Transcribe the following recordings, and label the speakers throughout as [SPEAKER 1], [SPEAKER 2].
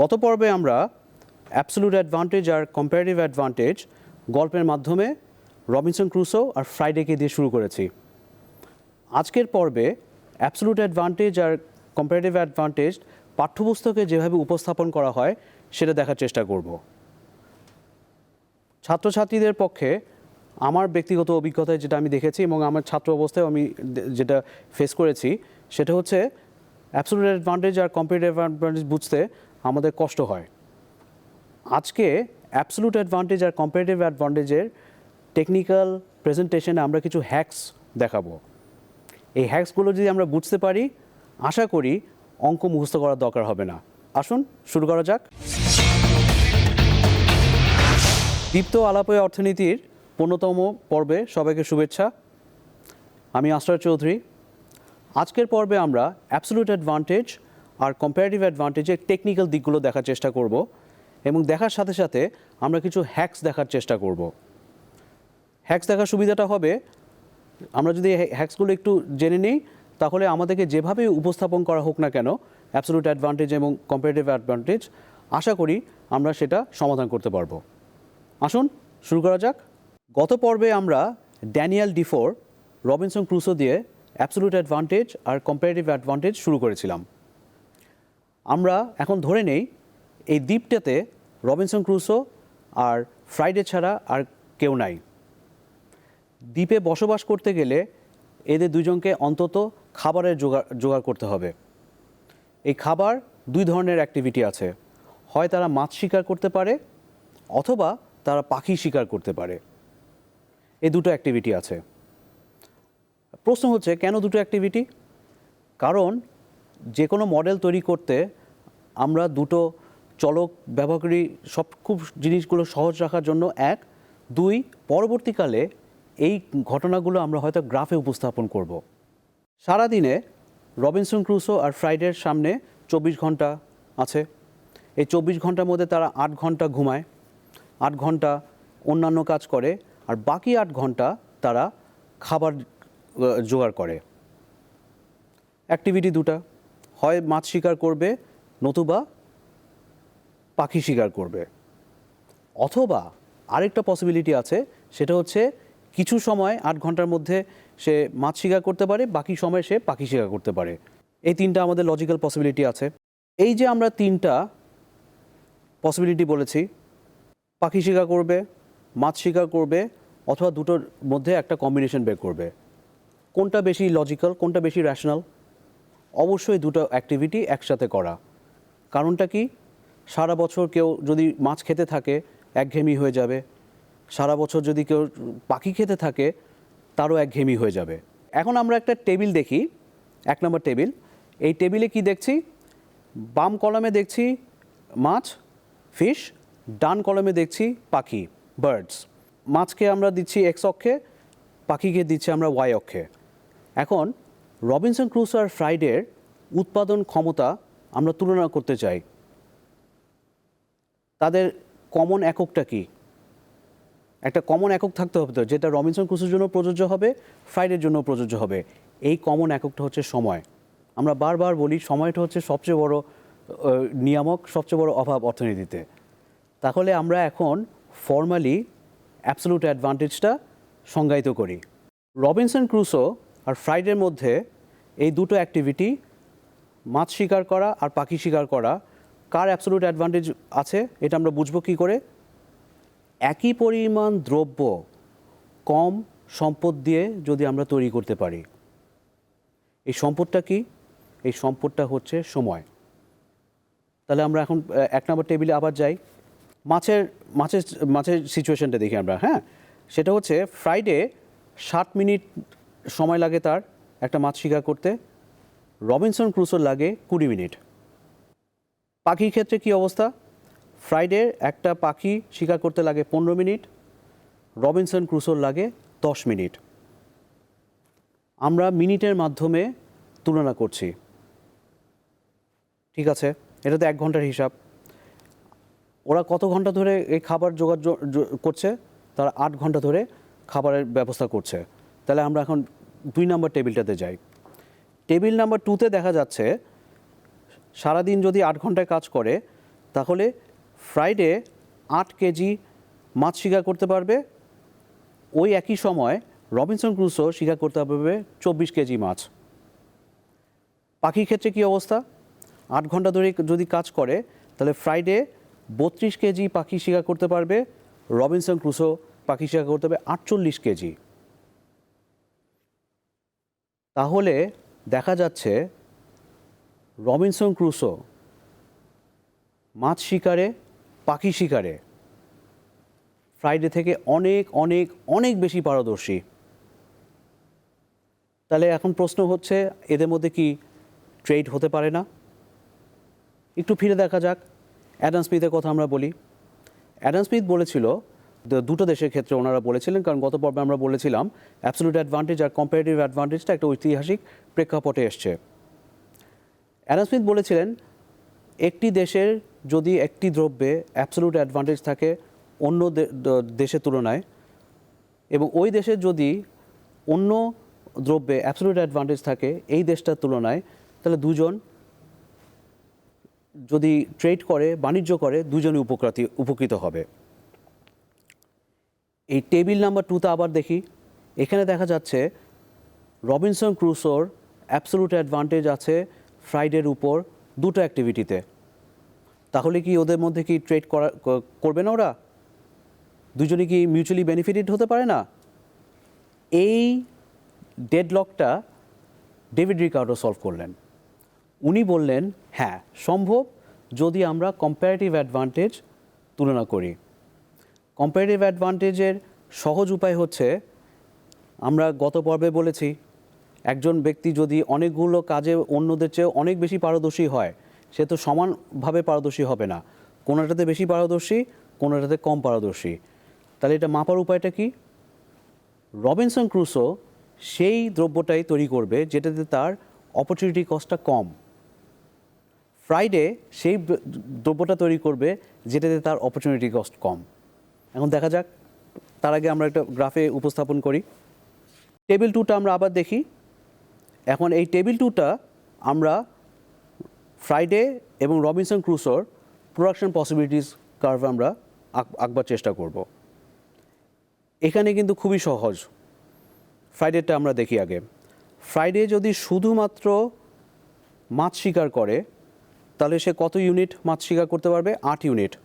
[SPEAKER 1] গত পর্বে আমরা অ্যাবসলুট অ্যাডভান্টেজ আর কম্পারেটিভ অ্যাডভান্টেজ গল্পের মাধ্যমে রবিনসন ক্রুসো আর ফ্রাইডেকে দিয়ে শুরু করেছি। আজকের পর্বে অ্যাবসলুট অ্যাডভান্টেজ আর কম্পারেটিভ অ্যাডভান্টেজ পাঠ্যপুস্তকে যেভাবে উপস্থাপন করা হয় সেটা দেখার চেষ্টা করব। ছাত্রছাত্রীদের পক্ষে আমার ব্যক্তিগত অভিজ্ঞতায় যেটা আমি দেখেছি এবং আমার ছাত্র অবস্থায় আমি যেটা ফেস করেছি, সেটা হচ্ছে অ্যাবসলুট অ্যাডভান্টেজ আর কম্পারেটিভ অ্যাডভান্টেজ বুঝতে আমাদের কষ্ট হয়। আজকে অ্যাবসলুট অ্যাডভান্টেজ আর কম্পারেটিভ অ্যাডভান্টেজের টেকনিক্যাল প্রেজেন্টেশনে আমরা কিছু হ্যাকস দেখাবো। এই হ্যাকসগুলো যদি আমরা বুঝতে পারি, আশা করি অঙ্ক মুখস্থ করার দরকার হবে না। আসুন, শুরু করা যাক। দীপ্ত আলাপয় অর্থনীতির পূর্ণতম পর্বে সবাইকে শুভেচ্ছা। আমি আশ্রয় চৌধুরী। আজকের পর্বে আমরা অ্যাবসলুট অ্যাডভান্টেজ আর কম্পারেটিভ অ্যাডভান্টেজের টেকনিক্যাল দিকগুলো দেখার চেষ্টা করব এবং দেখার সাথে সাথে আমরা কিছু হ্যাক্স দেখার চেষ্টা করব। হ্যাকস দেখার সুবিধাটা হবে, আমরা যদি হ্যাক্সগুলো একটু জেনে নিই, তাহলে আমাদেরকে যেভাবে উপস্থাপন করা হোক না কেন অ্যাবসলুট অ্যাডভান্টেজ এবং কম্পারেটিভ অ্যাডভান্টেজ আশা করি আমরা সেটা সমাধান করতে পারব। আসুন, শুরু করা যাক। গত পর্বে আমরা ড্যানিয়েল ডিফোর রবিনসন ক্রুসো দিয়ে অ্যাবসলুট অ্যাডভান্টেজ আর কম্পারেটিভ অ্যাডভান্টেজ শুরু করেছিলাম। আমরা এখন ধরে নেই এই দ্বীপটাতে রবিনসন ক্রুসো আর ফ্রাইডে ছাড়া আর কেউ নাই। দ্বীপে বসবাস করতে গেলে এদের দুজনকে অন্তত খাবারের জোগাড় জোগাড় করতে হবে। এই খাবার দুই ধরনের অ্যাক্টিভিটি আছে। হয় তারা মাছ শিকার করতে পারে, অথবা তারা পাখি শিকার করতে পারে। এই দুটো অ্যাক্টিভিটি আছে। প্রশ্ন হচ্ছে, কেন দুটো অ্যাক্টিভিটি কারণ যে কোনো মডেল তৈরি করতে আমরা দুটো চলক ব্যবহার করি, সব খুব জিনিসগুলো সহজ রাখার জন্য। এক, দুই, পরবর্তীকালে এই ঘটনাগুলো আমরা হয়তো গ্রাফে উপস্থাপন করব। সারাদিনে রবিনসন ক্রুসো আর ফ্রাইডের সামনে চব্বিশ ঘণ্টা আছে। এই চব্বিশ ঘণ্টার মধ্যে তারা আট ঘণ্টা ঘুমায়, আট ঘণ্টা অন্যান্য কাজ করে, আর বাকি আট ঘণ্টা তারা খাবার জোগাড় করে। অ্যাক্টিভিটি দুটা। হয় মাছ শিকার করবে নতুবা পাখি শিকার করবে। অথবা আরেকটা পসিবিলিটি আছে, সেটা হচ্ছে কিছু সময় আট ঘণ্টার মধ্যে সে মাছ শিকার করতে পারে, বাকি সময় সে পাখি শিকার করতে পারে। এই তিনটা আমাদের লজিক্যাল পসিবিলিটি আছে। এই যে আমরা তিনটা পসিবিলিটি বলেছি, পাখি শিকার করবে, মাছ শিকার করবে, অথবা দুটোর মধ্যে একটা কম্বিনেশন বের করবে। কোনটা বেশি লজিক্যাল কোনটা বেশি র্যাশনাল অবশ্যই দুটো অ্যাক্টিভিটি একসাথে করা। কারণটা কি? সারা বছর কেউ যদি মাছ খেতে থাকে, একঘেয়েমি হয়ে যাবে। সারা বছর যদি কেউ পাখি খেতে থাকে, তারও একঘেয়েমি হয়ে যাবে। এখন আমরা একটা টেবিল দেখি, এক নম্বর টেবিল এই টেবিলে কি দেখছি? বাম কলমে দেখছি মাছ ফিশ ডান কলমে দেখছি পাখি বার্ডস মাছকে আমরা দিচ্ছি এক্স অক্ষে, পাখিকে দিচ্ছি আমরা ওয়াই অক্ষে। এখন রবিনসন ক্রুসো আর ফ্রাইডের উৎপাদন ক্ষমতা আমরা তুলনা করতে চাই। তাদের কমন এককটা কি? একটা কমন একক থাকতে হবে তো, যেটা রবিনসন ক্রুসোর জন্য প্রযোজ্য হবে, ফ্রাইডের জন্য প্রযোজ্য হবে। এই কমন এককটা হচ্ছে সময়। আমরা বারবার বলি সময়টা হচ্ছে সবচেয়ে বড় নিয়ামক, সবচেয়ে বড় অভাব অর্থনীতিতে। তাহলে আমরা এখন ফর্মালি অ্যাবসলুট অ্যাডভান্টেজটা সংজ্ঞায়িত করি। রবিনসন ক্রুসো আর ফ্রাইডের মধ্যে এই দুটো অ্যাক্টিভিটি মাছ শিকার করা আর পাখি শিকার করা, কার অ্যাবসলুট অ্যাডভান্টেজ আছে এটা আমরা বুঝব কী করে? একই পরিমাণ দ্রব্য কম সম্পদ দিয়ে যদি আমরা তৈরি করতে পারি। এই সম্পদটা কি? এই সম্পদটা হচ্ছে সময়। তাহলে আমরা এখন এক নম্বর টেবিলে আবার যাই। মাছের মাছের মাছের সিচুয়েশনটা দেখি আমরা হ্যাঁ? সেটা হচ্ছে ফ্রাইডে ষাট মিনিট সময় লাগে তার, একটা মাছ শিকার করতে। রবিনসন ক্রুসোর লাগে কুড়ি মিনিট। পাখির ক্ষেত্রে কি অবস্থা? ফ্রাইডে একটা পাখি শিকার করতে লাগে পনেরো মিনিট, রবিনসন ক্রুসোর লাগে দশ মিনিট। আমরা মিনিটের মাধ্যমে তুলনা করছি। ঠিক আছে এটা তো এক ঘণ্টার হিসাব। ওরা কত ঘণ্টা ধরে এই খাবার জোগাড় করছে? তারা আট ঘণ্টা ধরে খাবারের ব্যবস্থা করছে। তাহলে আমরা এখন দুই নম্বর টেবিলটাতে যাই। টেবিল নাম্বার টুতে দেখা যাচ্ছে, সারাদিন যদি আট ঘন্টায় কাজ করে, তাহলে ফ্রাইডে আট কেজি মাছ শিকার করতে পারবে। ওই একই সময় রবিনসন ক্রুসো শিকার করতে পারবে চব্বিশ কেজি মাছ। পাখির ক্ষেত্রে কী অবস্থা? আট ঘণ্টা ধরে যদি কাজ করে, তাহলে ফ্রাইডে বত্রিশ কেজি পাখি শিকার করতে পারবে। রবিনসন ক্রুসো পাখি শিকার করতে পারবে আটচল্লিশ কেজি। তাহলে দেখা যাচ্ছে রবিনসন ক্রুসো মাছ শিকারে, পাখি শিকারে। ফ্রাইডে থেকে অনেক অনেক অনেক বেশি পারদর্শী। তাহলে এখন প্রশ্ন হচ্ছে, এদের মধ্যে কি ট্রেড হতে পারে না? একটু ফিরে দেখা যাক। অ্যাডাম স্মিথের কথা আমরা বলি। অ্যাডাম স্মিথ বলেছিল দুটো দেশের ক্ষেত্রে ওনারা বলেছিলেন, কারণ গত পর্বে আমরা বলেছিলাম অ্যাবসলিউট অ্যাডভান্টেজ আর কম্পারেটিভ অ্যাডভান্টেজটা একটা ঐতিহাসিক প্রেক্ষাপটে এসছে। অ্যাডাম স্মিথ বলেছিলেন, একটি দেশের যদি একটি দ্রব্যে অ্যাবসলিউট অ্যাডভান্টেজ থাকে অন্য দেশের তুলনায়, এবং ওই দেশের যদি অন্য দ্রব্যে অ্যাবসলিউট অ্যাডভান্টেজ থাকে এই দেশটার তুলনায়, তাহলে দুজন যদি ট্রেড করে, বাণিজ্য করে, দুজনই উপকৃত উপকৃত হবে। এই টেবিল নাম্বার টুতে আবার দেখি। এখানে দেখা যাচ্ছে রবিনসন ক্রুসোর অ্যাবসলুট অ্যাডভান্টেজ আছে ফ্রাইডের উপর দুটো অ্যাক্টিভিটিতে তাহলে কি ওদের মধ্যে কি ট্রেড করা করবে না ওরা? দুজনে কি মিউচুয়ালি বেনিফিটেড হতে পারে না? এই ডেডলকটা ডেভিড রিকার্ডো সলভ করলেন। উনি বললেন হ্যাঁ সম্ভব যদি আমরা কম্পারেটিভ অ্যাডভান্টেজ তুলনা করি। কম্পারেটিভ অ্যাডভান্টেজের সহজ উপায় হচ্ছে, আমরা গত পর্বে বলেছি, একজন ব্যক্তি যদি অনেকগুলো কাজে অন্যদের চেয়ে অনেক বেশি পারদর্শী হয়, সে তো সমানভাবে পারদর্শী হবে না। কোনোটাতে বেশি পারদর্শী, কোনোটাতে কম পারদর্শী। তাহলে এটা মাপার উপায়টা কি? রবিনসন ক্রুসো সেই দ্রব্যটাই তৈরি করবে, যেটাতে তার অপরচুনিটি কস্টটা কম। ফ্রাইডে সেই দ্রব্যটা তৈরি করবে, যেটাতে তার অপরচুনিটি কস্ট কম। এখন দেখা যাক। তার আগে আমরা একটা গ্রাফে উপস্থাপন করি। টেবিল টুটা আমরা আবার দেখি। এখন এই টেবিল টুটা আমরা ফ্রাইডে এবং রবিনসন ক্রুসোর প্রোডাকশন পসিবিলিটিস কার্ভ আমরা আঁক- আঁকবার চেষ্টা করব। এখানে কিন্তু খুবই সহজ। ফ্রাইডেটা আমরা দেখি আগে। ফ্রাইডে যদি শুধুমাত্র মাছ শিকার করে, তাহলে সে কত ইউনিট মাছ শিকার করতে পারবে? আট ইউনিট।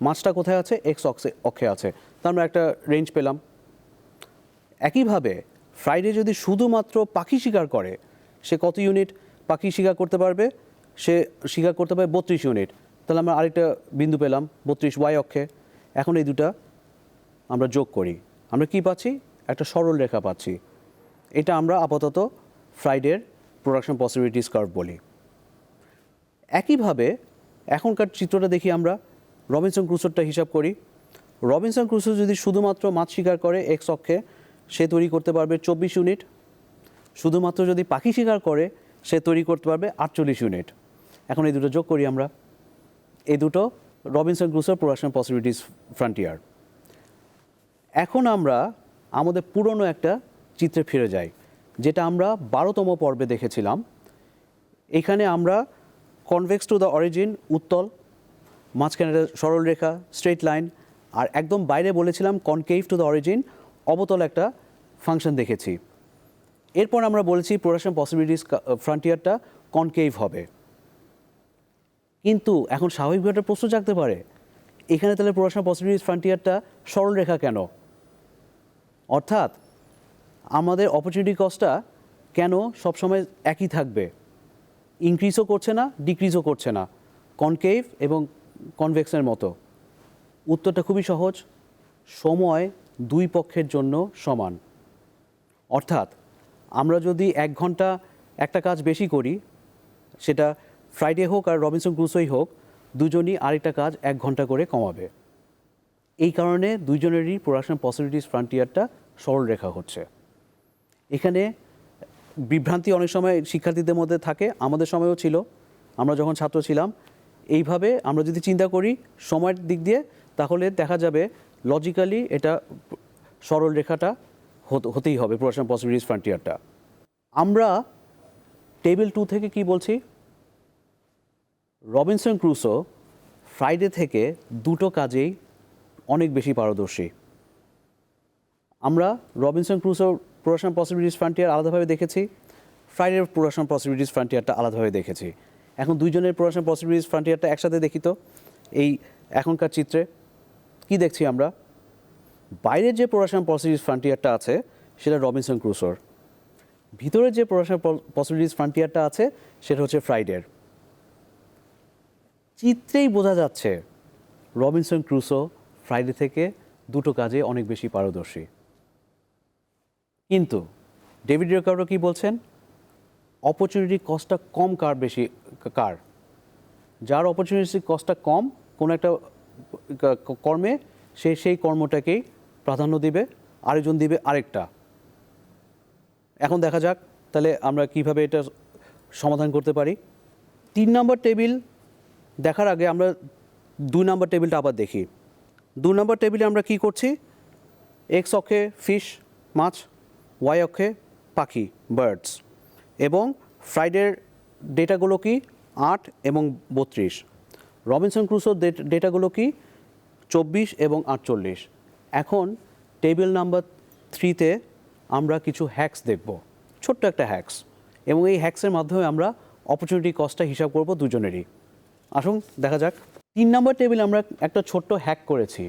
[SPEAKER 1] মাছটা কোথায় আছে? এক্স অক্সে অক্ষে আছে। তার আমরা একটা রেঞ্জ পেলাম। একইভাবে ফ্রাইডে যদি শুধুমাত্র পাখি শিকার করে, সে কত ইউনিট পাখি শিকার করতে পারবে? সে শিকার করতে পারবে বত্রিশ ইউনিট তাহলে আমরা আরেকটা বিন্দু পেলাম, বত্রিশ ওয়াই অক্ষে। এখন এই দুটা আমরা যোগ করি। আমরা কি পাচ্ছি? একটা সরল রেখা পাচ্ছি। এটা আমরা আপাতত ফ্রাইডের প্রোডাকশন পসিবিলিটিস কার্ভ বলি। একইভাবে এখনকার চিত্রটা দেখি আমরা। রবিনসন ক্রুসোরটা হিসাব করি। রবিনসন ক্রুসো যদি শুধুমাত্র মাছ শিকার করে এক্স অক্ষে, সে তৈরি করতে পারবে চব্বিশ ইউনিট। শুধুমাত্র যদি পাখি শিকার করে, সে তৈরি করতে পারবে আটচল্লিশ ইউনিট। এখন এই দুটো যোগ করি আমরা। এই দুটো রবিনসন ক্রুসোর প্রোডাকশন পসিবিলিটিস ফ্রন্টিয়ার। এখন আমরা আমাদের পুরনো একটা চিত্রে ফিরে যাই, যেটা আমরা বারোতম পর্বে দেখেছিলাম। এখানে আমরা কনভেক্স টু দ্য অরিজিন উত্তল মাঝখানে সরল রেখা স্ট্রেট লাইন আর একদম বাইরে বলেছিলাম কনকেভ টু দ্য অরিজিন অবতল একটা ফাংশন দেখেছি। এরপর আমরা বলেছি প্রোডাকশন পসিবিলিটিস ফ্রন্টিয়ারটা কনকেভ হবে। কিন্তু এখন স্বাভাবিকভাবে প্রশ্ন জাগতে পারে, এখানে তাহলে প্রোডাকশন পসিবিলিটিস ফ্রন্টিয়ারটা সরল রেখা কেন? অর্থাৎ আমাদের অপরচুনিটি কস্টটা কেন সবসময় একই থাকবে? ইনক্রিজও করছে না ডিক্রিজও করছে না। কনকেভ এবং কনভেক্সের মতো। উত্তরটা খুবই সহজ। সময় দুই পক্ষের জন্য সমান। অর্থাৎ আমরা যদি এক ঘণ্টা একটা কাজ বেশি করি, সেটা ফ্রাইডে হোক আর রবিনসন ক্রুসোই হোক, দুজনই আরেকটা কাজ এক ঘণ্টা করে কমাবে। এই কারণে দুইজনেরই প্রোডাকশন পসিবিলিটিস ফ্রন্টিয়ারটা সরল রেখা হচ্ছে। এখানে বিভ্রান্তি অনেক সময় শিক্ষার্থীদের মধ্যে থাকে। আমাদের সময়ও ছিল। আমরা যখন ছাত্র ছিলাম এইভাবে আমরা যদি চিন্তা করি সময়ের দিক দিয়ে, তাহলে দেখা যাবে লজিক্যালি এটা সরল রেখাটা হতে- হতেই হবে প্রোডাকশন পসিবিলিটিস ফ্রন্টিয়ারটা আমরা টেবিল টু থেকে কি বলছি? রবিনসন ক্রুসো ফ্রাইডে থেকে দুটো কাজেই অনেক বেশি পারদর্শী। আমরা রবিনসন ক্রুসোর প্রোডাকশন পসিবিলিটিস ফ্রন্টিয়ার আলাদাভাবে দেখেছি ফ্রাইডের প্রোডাকশন পসিবিলিটিস ফ্রন্টিয়ারটা আলাদাভাবে দেখেছি। এখন দুইজনের প্রোডাকশন পসিবিলিটিস ফ্রন্টিয়ারটা একসাথে দেখি তো। এই এখনকার চিত্রে কি দেখছি আমরা? বাইরের যে প্রোডাকশন পসিবিলিটিস ফ্রন্টিয়ারটা আছে, সেটা রবিনসন ক্রুসোর। ভিতরে যে প্রোডাকশন পসিবিলিটিস ফ্রন্টিয়ারটা আছে, সেটা হচ্ছে ফ্রাইডের। চিত্রেই বোঝা যাচ্ছে, রবিনসন ক্রুসো ফ্রাইডে থেকে দুটো কাজে অনেক বেশি পারদর্শী। কিন্তু ডেভিড রেকার্ডো কি বলছেন? অপরচুনিটি কস্টটা কম কার বেশি কার? যার অপরচুনিটি কস্টটা কম, কোনো একটা কর্মে, সে সেই কর্মটাকেই প্রাধান্য দিবে, আরেকজন দিবে আরেকটা। এখন দেখা যাক, তাহলে আমরা কীভাবে এটা সমাধান করতে পারি। তিন নম্বর টেবিল দেখার আগে আমরা দুই নম্বর টেবিলটা আবার দেখি। দুই নম্বর টেবিলে আমরা কি করছি? এক্স অক্ষে ফিশ মাছ ওয়াই অক্ষে পাখি বার্ডস এবং ফ্রাইডের ডেটাগুলো কি আট এবং বত্রিশ? রবিনসন ক্রুসোর ডেটাগুলো কি চব্বিশ এবং আটচল্লিশ? এখন টেবিল নাম্বার থ্রিতে আমরা কিছু হ্যাক্স দেখব, ছোট্ট একটা হ্যাক্স। এবং এই হ্যাক্সের মাধ্যমে আমরা অপরচুনিটি কস্টটা হিসাব করব দুজনেরই। আসুন, দেখা যাক। তিন নম্বর টেবিল আমরা একটা ছোট্ট হ্যাক করেছি।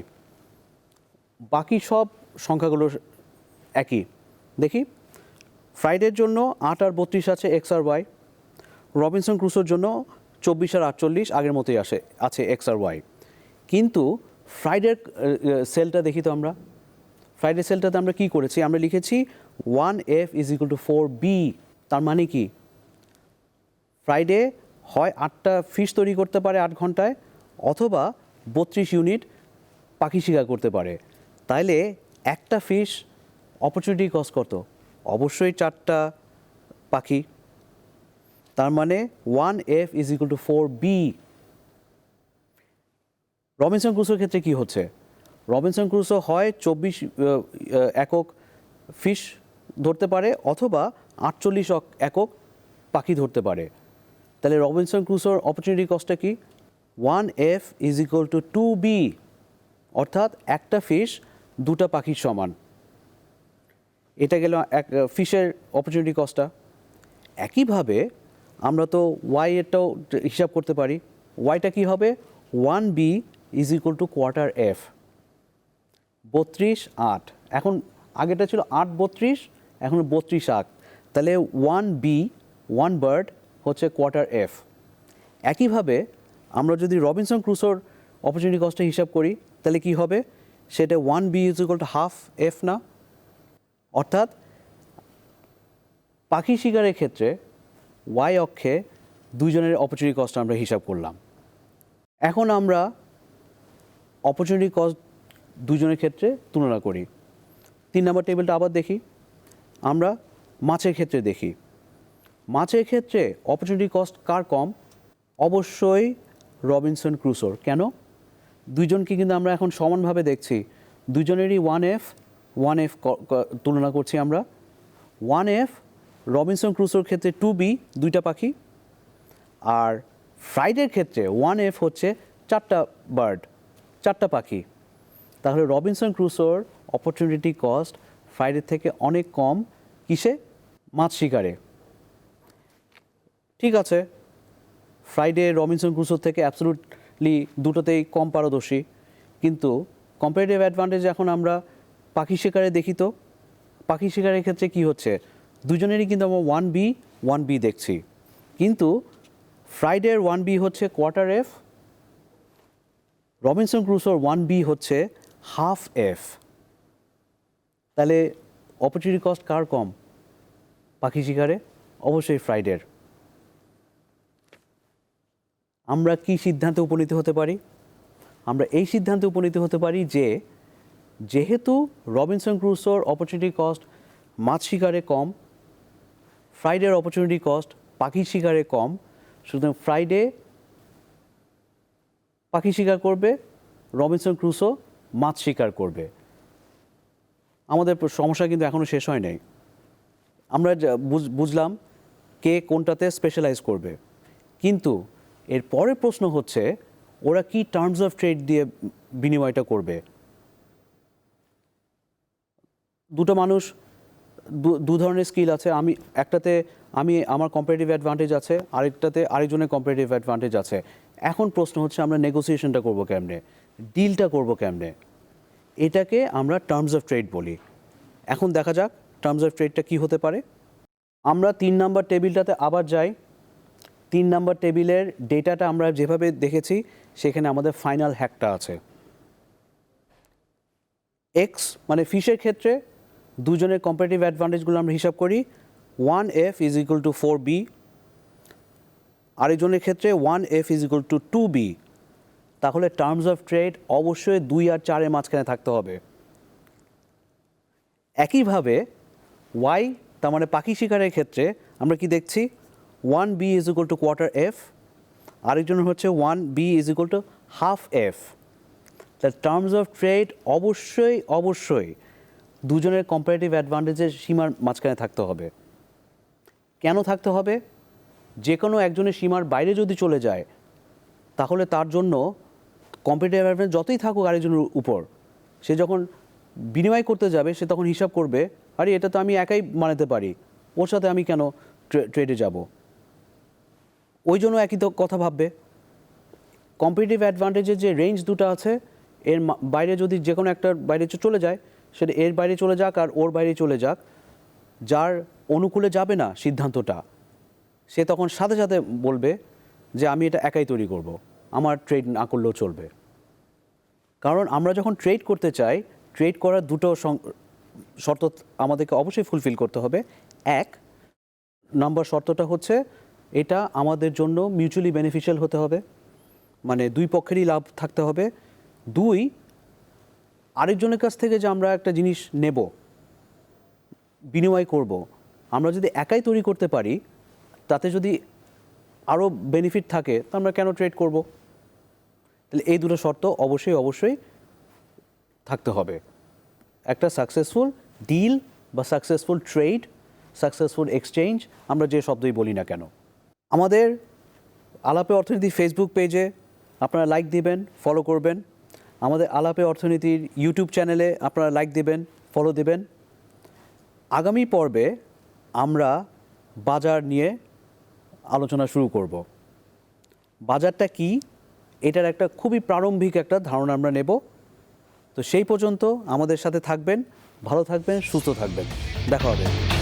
[SPEAKER 1] বাকি সব সংখ্যাগুলো একই। দেখি। ফ্রাইডের জন্য আট আর বত্রিশ আছে এক্স আর ওয়াই রবিনসন ক্রুসোর জন্য চব্বিশ আর আটচল্লিশ আগের মতোই আসে, আছে এক্স আর ওয়াই কিন্তু ফ্রাইডের সেলটা দেখি তো আমরা। ফ্রাইডে সেলটাতে আমরা কি করেছি? আমরা লিখেছি one F is equal to four B তার মানে কি? ফ্রাইডে হয় আটটা ফিশ তৈরি করতে পারে আট ঘন্টায়, অথবা বত্রিশ ইউনিট পাখি শিকার করতে পারে। তাইলে একটা ফিশ অপরচুনিটি কস্ট কত? অবশ্যই চারটা পাখি। তার মানে one F is equal to four B Robinson ক্রুসোর ক্ষেত্রে কি হচ্ছে? রবিনসন ক্রুসো হয় চব্বিশ একক ফিশ ধরতে পারে অথবা আটচল্লিশ একক পাখি ধরতে পারে। তাহলে রবিনসন ক্রুসোর অপরচুনিটি কস্টটা কি? One F is equal to two B অর্থাৎ একটা ফিশ দুটা পাখির সমান। এটা গেল এক ফিশের অপরচুনিটি কস্টটা একইভাবে আমরা তো ওয়াই এরটাও হিসাব করতে পারি। ওয়াইটা কি হবে? One B is equal to quarter F বত্রিশ আট। এখন আগেটা ছিল আট বত্রিশ, এখন বত্রিশ আট। তাহলে ওয়ান বি ওয়ান বার্ড হচ্ছে কোয়ার্টার এফ একইভাবে আমরা যদি রবিনসন ক্রুসোর অপরচুনিটি কস্টে হিসাব করি, তাহলে কি হবে? সেটা one B is equal to half F না? অর্থাৎ পাখি শিকারের ক্ষেত্রে ওয়াই অক্ষে দুজনের অপরচুনিটি কস্ট আমরা হিসাব করলাম। এখন আমরা অপরচুনিটি কস্ট দুজনের ক্ষেত্রে তুলনা করি। তিন নম্বর টেবিলটা আবার দেখি। আমরা মাছের ক্ষেত্রে দেখি। মাছের ক্ষেত্রে অপরচুনিটি কস্ট কার কম? অবশ্যই রবিনসন ক্রুসোর। কেন? দুইজনকে কিন্তু আমরা এখন সমানভাবে দেখছি। দুজনেরই ওয়ান এফ ওয়ান এফ তুলনা করছি আমরা। ওয়ান এফ রবিনসন ক্রুসোর ক্ষেত্রে টু বি দুইটা পাখি। আর ফ্রাইডের ক্ষেত্রে ওয়ান এফ হচ্ছে চারটা বার্ড চারটা পাখি। তাহলে রবিনসন ক্রুসোর অপরচুনিটি কস্ট ফ্রাইডের থেকে অনেক কম। কিসে? মাছ শিকারে। ঠিক আছে। ফ্রাইডে রবিনসন ক্রুসোর থেকে অ্যাবসলুটলি দুটোতেই কম পারদর্শী। কিন্তু কম্পারেটিভ অ্যাডভান্টেজ এখন আমরা পাখি শিকারে দেখি তো। পাখি শিকারের ক্ষেত্রে কি হচ্ছে? দুজনেরই কিন্তু আমরা ওয়ান বি ওয়ান বি দেখছি। কিন্তু ফ্রাইডের ওয়ান বি হচ্ছে কোয়ার্টার এফ রবিনসন ক্রুসোর ওয়ান বি হচ্ছে হাফ এফ তাহলে অপরচুনিটি কস্ট কার কম? পাখি শিকারে? অবশ্যই ফ্রাইডের আমরা কি সিদ্ধান্তে উপনীত হতে পারি? আমরা এই সিদ্ধান্তে উপনীত হতে পারি যে যেহেতু রবিনসন ক্রুসোর অপরচুনিটি কস্ট মাছ শিকারে কম, ফ্রাইডের অপরচুনিটি কস্ট পাখি শিকারে কম, সুতরাং ফ্রাইডে পাখি শিকার করবে, রবিনসন ক্রুসো মাছ শিকার করবে। আমাদের সমস্যা কিন্তু এখনও শেষ হয় নাই। আমরা বুঝ- বুঝলাম কে কোনটাতে স্পেশালাইজ করবে। কিন্তু এর পরের প্রশ্ন হচ্ছে, ওরা কি টার্মস অফ ট্রেড দিয়ে বিনিময়টা করবে? দুটো মানুষ, দু- ধরনের স্কিল আছে। আমি, একটাতে আমি আমার কম্পারেটিভ অ্যাডভান্টেজ আছে, আরেকটাতে আরেকজনের কম্পারেটিভ অ্যাডভান্টেজ আছে। এখন প্রশ্ন হচ্ছে, আমরা নেগোসিয়েশনটা করব কেমনে? ডিলটা করব কেমনে? এটাকে আমরা টার্মস অফ ট্রেড বলি। এখন দেখা যাক টার্মস অফ ট্রেডটা কি হতে পারে। আমরা তিন নাম্বার টেবিলটাতে আবার যাই। তিন নাম্বার টেবিলের ডেটাটা আমরা যেভাবে দেখেছি, সেখানে আমাদের ফাইনাল হ্যাকটা আছে। এক্স মানে ফিশের ক্ষেত্রে দুজনের কম্পারেটিভ অ্যাডভান্টেজগুলো আমরা হিসাব করি। One F is equal to four B আরেকজনের ক্ষেত্রে one F is equal to two B তাহলে টার্মস অফ ট্রেড অবশ্যই দুই আর চারের মাঝখানে থাকতে হবে। একইভাবে ওয়াই তার মানে পাখি শিকারের ক্ষেত্রে আমরা কি দেখছি? One B is equal to quarter F আরেকজনের হচ্ছে one B is equal to half F the terms of trade অবশ্যই অবশ্যই দুজনের কম্পারেটিভ অ্যাডভান্টেজের সীমার মাঝখানে থাকতে হবে। কেন থাকতে হবে? যে কোনো একজনের সীমার বাইরে যদি চলে যায়, তাহলে তার জন্য কম্পিটিটিভ অ্যাডভান্টেজ যতই থাকুক আরেকজনের উপর, সে যখন বিনিময় করতে যাবে, সে তখন হিসাব করবে, আরে, এটা তো আমি একাই মানাতে পারি, ওর সাথে আমি কেন ট্রেডে যাব? ওই জন্য একই তো কথা ভাববে। কম্পিটিটিভ অ্যাডভান্টেজের যে রেঞ্জ দুটো আছে, এর বাইরে যদি যে কোনো একটা বাইরে চলে যায় সেটা এর বাইরে চলে যাক আর ওর বাইরে চলে যাক। যার অনুকূলে যাবে না সিদ্ধান্তটা, সে তখন সাথে সাথে বলবে যে, আমি এটা একাই তৈরি করব। আমার ট্রেড না করলেও চলবে। কারণ আমরা যখন ট্রেড করতে চাই ট্রেড করার দুটো শর্ত আমাদেরকে অবশ্যই ফুলফিল করতে হবে। এক নম্বর শর্তটা হচ্ছে এটা আমাদের জন্য মিউচুয়ালি বেনিফিশিয়াল হতে হবে। মানে দুই পক্ষেরই লাভ থাকতে হবে। দুই আরেকজনের কাছ থেকে যে আমরা একটা জিনিস নেব, বিনিময় করব, আমরা যদি একাই তৈরি করতে পারি, তাতে যদি আরও বেনিফিট থাকে, তো আমরা কেন ট্রেড করব? তাহলে এই দুটো শর্ত অবশ্যই অবশ্যই থাকতে হবে। একটা সাকসেসফুল ডিল বা সাকসেসফুল ট্রেড সাকসেসফুল এক্সচেঞ্জ আমরা যে শব্দই বলি না কেন। আমাদের আলাপে অর্থনীতি ফেসবুক পেজে আপনারা লাইক দিবেন ফলো করবেন। আমাদের আলাপে অর্থনীতির ইউটিউব চ্যানেলে আপনারা লাইক দেবেন ফলো দেবেন। আগামী পর্বে আমরা বাজার নিয়ে আলোচনা শুরু করব। বাজারটা কি? এটার একটা খুবই প্রারম্ভিক একটা ধারণা আমরা নেব। তো সেই পর্যন্ত আমাদের সাথে থাকবেন, ভালো থাকবেন, সুস্থ থাকবেন। দেখা হবে।